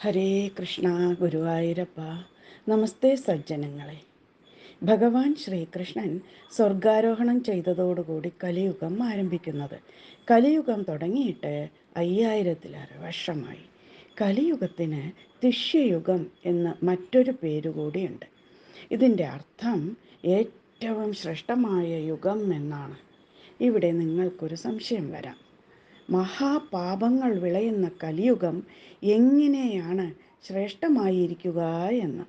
ഹരേ കൃഷ്ണ ഗുരുവായൂരപ്പ. നമസ്തേ സജ്ജനങ്ങളെ. ഭഗവാൻ ശ്രീകൃഷ്ണൻ സ്വർഗാരോഹണം ചെയ്തതോടുകൂടി കലിയുഗം ആരംഭിക്കുന്നത്. കലിയുഗം തുടങ്ങിയിട്ട് അയ്യായിരത്തിലേറെ വർഷമായി. കലിയുഗത്തിന് തിഷ്യയുഗം എന്ന മറ്റൊരു പേരുകൂടിയുണ്ട് ഇതിന്റെ അർത്ഥം ഏറ്റവും ശ്രേഷ്ഠമായ യുഗം എന്നാണ്. ഇവിടെ നിങ്ങൾക്കൊരു സംശയം വരാം. മഹാപാപങ്ങൾ വിളയുന്ന കലിയുഗം എങ്ങനെയാണ് ശ്രേഷ്ഠമായിരിക്കുക എന്ന്.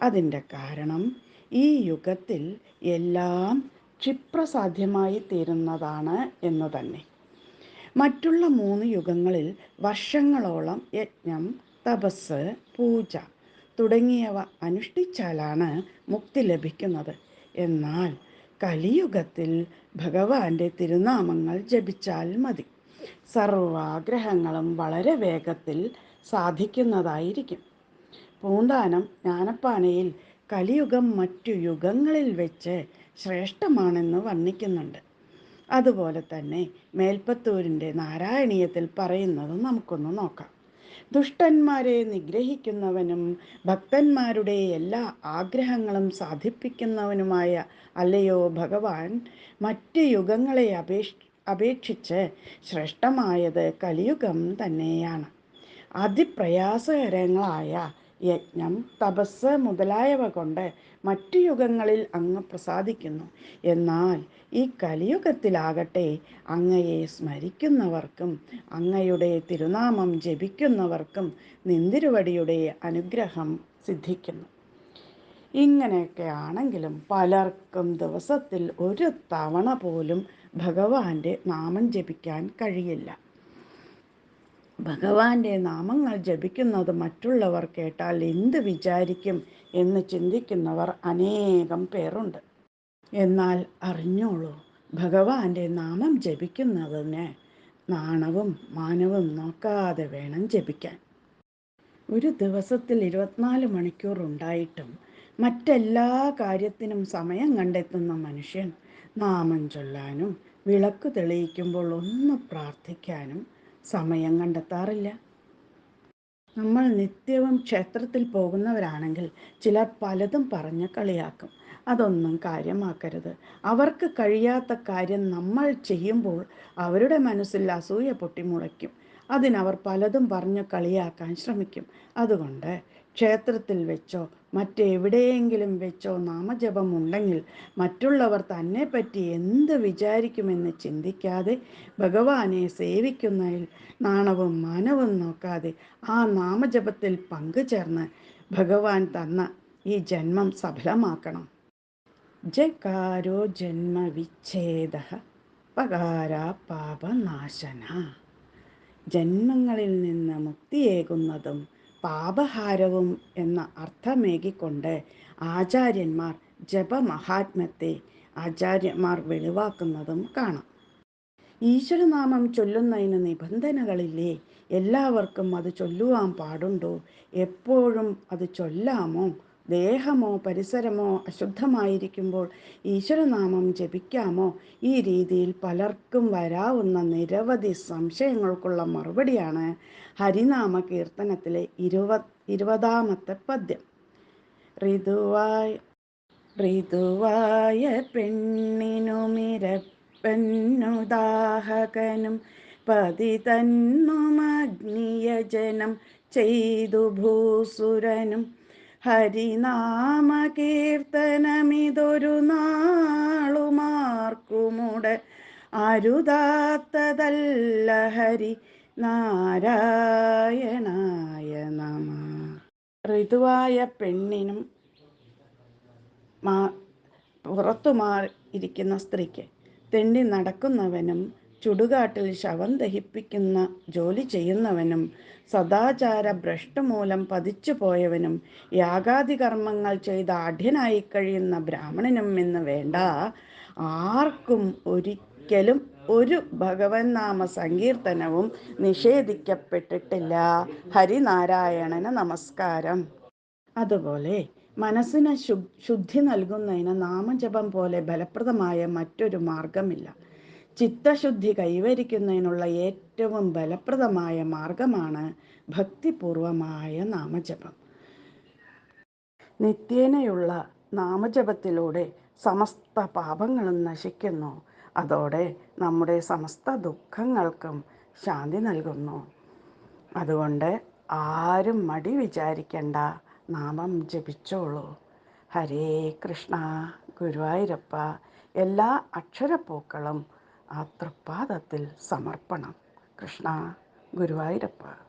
അതിന്റെ കാരണം ഈ യുഗത്തിൽ എല്ലാം ക്ഷിപ്രസാധ്യമായി തീരുന്നതാണ് എന്ന് തന്നെ. മറ്റുള്ള മൂന്ന് യുഗങ്ങളിൽ വർഷങ്ങളോളം യജ്ഞം തപസ് പൂജ തുടങ്ങിയവ അനുഷ്ഠിച്ചാലാണ് മുക്തി ലഭിക്കുന്നത്. എന്നാൽ കലിയുഗത്തിൽ ഭഗവാന്റെ തിരുനാമങ്ങൾ ജപിച്ചാൽ മതി. സർവാഗ്രഹങ്ങളും വളരെ വേഗത്തിൽ സാധിക്കുന്നതായിരിക്കും. പൂന്താനം ജ്ഞാനപ്പാനയിൽ കലിയുഗം മറ്റു യുഗങ്ങളിൽ വെച്ച് ശ്രേഷ്ഠമാണെന്ന് വർണിക്കുന്നുണ്ട്. അതുപോലെ തന്നെ മേൽപ്പത്തൂരിന്റെ നാരായണീയത്തിൽ പറയുന്നത് നമുക്കൊന്ന് നോക്കാം. ദുഷ്ടന്മാരെ നിഗ്രഹിക്കുന്നവനും ഭക്തന്മാരുടെ എല്ലാ ആഗ്രഹങ്ങളും സാധിപ്പിക്കുന്നവനുമായ അല്ലയോ ഭഗവാൻ മറ്റ് യുഗങ്ങളെ അപേക്ഷ അപേക്ഷിച്ച് ശ്രേഷ്ഠമായത് കലിയുഗം തന്നെയാണ്. അതിപ്രയാസകരങ്ങളായ യജ്ഞം തപസ് മുതലായവ കൊണ്ട് മറ്റു യുഗങ്ങളിൽ അങ്ങ് പ്രസാദിക്കുന്നു. എന്നാൽ ഈ കലിയുഗത്തിലാകട്ടെ അങ്ങയെ സ്മരിക്കുന്നവർക്കും അങ്ങയുടെ തിരുനാമം ജപിക്കുന്നവർക്കും നിന്തിരുവടിയുടെ അനുഗ്രഹം സിദ്ധിക്കുന്നു. ഇങ്ങനെയൊക്കെ ആണെങ്കിലും പലർക്കും ദിവസത്തിൽ ഒരു തവണ പോലും ഭഗവാന്റെ നാമം ജപിക്കാൻ കഴിയില്ല. ഭഗവാന്റെ നാമങ്ങൾ ജപിക്കുന്നത് മറ്റുള്ളവർ കേട്ടാൽ എന്ത് വിചാരിക്കും എന്ന് ചിന്തിക്കുന്നവർ അനേകം പേരുണ്ട്. എന്നാൽ അറിഞ്ഞോളൂ ഭഗവാന്റെ നാമം ജപിക്കുന്നതിന് നാണവും മാനവും നോക്കാതെ വേണം ജപിക്കാൻ. ഒരു ദിവസത്തിൽ ഇരുപത്തിനാല് മണിക്കൂർ ഉണ്ടായിട്ടും മറ്റെല്ലാ കാര്യത്തിനും സമയം കണ്ടെത്തുന്ന മനുഷ്യൻ നാമം ചൊല്ലാനും വിളക്ക് തെളിയിക്കുമ്പോൾ ഒന്ന് പ്രാർത്ഥിക്കാനും സമയം കണ്ടെത്താറില്ല. നമ്മൾ നിത്യവും ക്ഷേത്രത്തിൽ പോകുന്നവരാണെങ്കിൽ ചിലർ പലതും പറഞ്ഞ് കളിയാക്കും. അതൊന്നും കാര്യമാക്കരുത്. അവർക്ക് കഴിയാത്ത കാര്യം നമ്മൾ ചെയ്യുമ്പോൾ അവരുടെ മനസ്സിൽ അസൂയ പൊട്ടിമുളയ്ക്കും. അതിനവർ പലതും പറഞ്ഞു കളിയാക്കാൻ ശ്രമിക്കും. അതുകൊണ്ട് ക്ഷേത്രത്തിൽ വെച്ചോ മറ്റെവിടെയെങ്കിലും വെച്ചോ നാമജപം ഉണ്ടെങ്കിൽ മറ്റുള്ളവർ തന്നെ പറ്റി എന്ത് വിചാരിക്കുമെന്ന് ചിന്തിക്കാതെ ഭഗവാനെ സേവിക്കുന്നതിൽ നാണവും മാനവും നോക്കാതെ ആ നാമജപത്തിൽ പങ്കുചേർന്ന് ഭഗവാൻ തന്ന ഈ ജന്മം സഫലമാക്കണം. ജകാരോ ജന്മവിച്ഛേദ പകാര പാപനാശന. ജന്മങ്ങളിൽ നിന്ന് മുക്തിയേകുന്നതും പാപഹാരവും എന്ന അർത്ഥമേകിക്കൊണ്ട് ആചാര്യന്മാർ ജപമഹാത്മ്യത്തെ ആചാര്യന്മാർ വെളിവാക്കുന്നതും കാണാം. ഈശ്വരനാമം ചൊല്ലുന്നതിന് നിബന്ധനകളില്ലേ? എല്ലാവർക്കും അത് ചൊല്ലുവാൻ പാടുണ്ടോ? എപ്പോഴും അത് ചൊല്ലാമോ? ദേഹമോ പരിസരമോ അശുദ്ധമായിരിക്കുമ്പോൾ ഈശ്വരനാമം ജപിക്കാമോ? ഈ രീതിയിൽ പലർക്കും വരാവുന്ന നിരവധി സംശയങ്ങൾക്കുള്ള മറുപടിയാണ് ഹരിനാമ കീർത്തനത്തിലെ ഇരുപത് ഇരുപതാമത്തെ പദ്യം. ഋതുവായ ഋതുവായ പെണ്ണിനുമിരപ്പെന്നുദാഹകനും പതിതന്നുമഗ്നിയജനം ചെയ്തു ഭൂസുരനും ഹരിനാമകീർത്തനമിതൊരു നാളുമാർക്കുമുട അരുതാത്തതല്ല ഹരി നാരായണായ നമ. ഋതുവായ പെണ്ണിനും മാ മാറിയിരിക്കുന്ന സ്ത്രീക്ക് തെണ്ടി നടക്കുന്നവനും ചുടുകാട്ടിൽ ശവം ദഹിപ്പിക്കുന്ന ജോലി ചെയ്യുന്നവനും സദാചാര ഭ്രഷ്ട മൂലം പതിച്ചു പോയവനും യാഗാദി കർമ്മങ്ങൾ ചെയ്ത് ആഢ്യനായി കഴിയുന്ന ബ്രാഹ്മണനും എന്ന് വേണ്ട. ആർക്കും ഒരിക്കലും ഒരു ഭഗവൻ നാമ സങ്കീർത്തനവും നിഷേധിക്കപ്പെട്ടിട്ടില്ല. ഹരിനാരായണന് നമസ്കാരം. അതുപോലെ മനസ്സിന് ശുദ്ധി നൽകുന്നതിന് നാമജപം പോലെ ഫലപ്രദമായ മറ്റൊരു മാർഗമില്ല ചിത്തശുദ്ധി കൈവരിക്കുന്നതിനുള്ള ഏറ്റവും ഫലപ്രദമായ മാർഗമാണ് ഭക്തിപൂർവമായ നാമജപം. നിത്യേനയുള്ള നാമജപത്തിലൂടെ സമസ്ത പാപങ്ങളും നശിക്കുന്നു. അതോടെ നമ്മുടെ സമസ്ത ദുഃഖങ്ങൾക്കും ശാന്തി നൽകുന്നു. അതുകൊണ്ട് ആരും മടി വിചാരിക്കേണ്ട നാമം ജപിച്ചോളൂ. ഹരേ കൃഷ്ണ ഗുരുവായൂരപ്പ എല്ലാ അക്ഷരപ്പൂക്കളും ആ തൃപ്പാദത്തിൽ സമർപ്പണം. കൃഷ്ണ ഗുരുവായൂരപ്പ.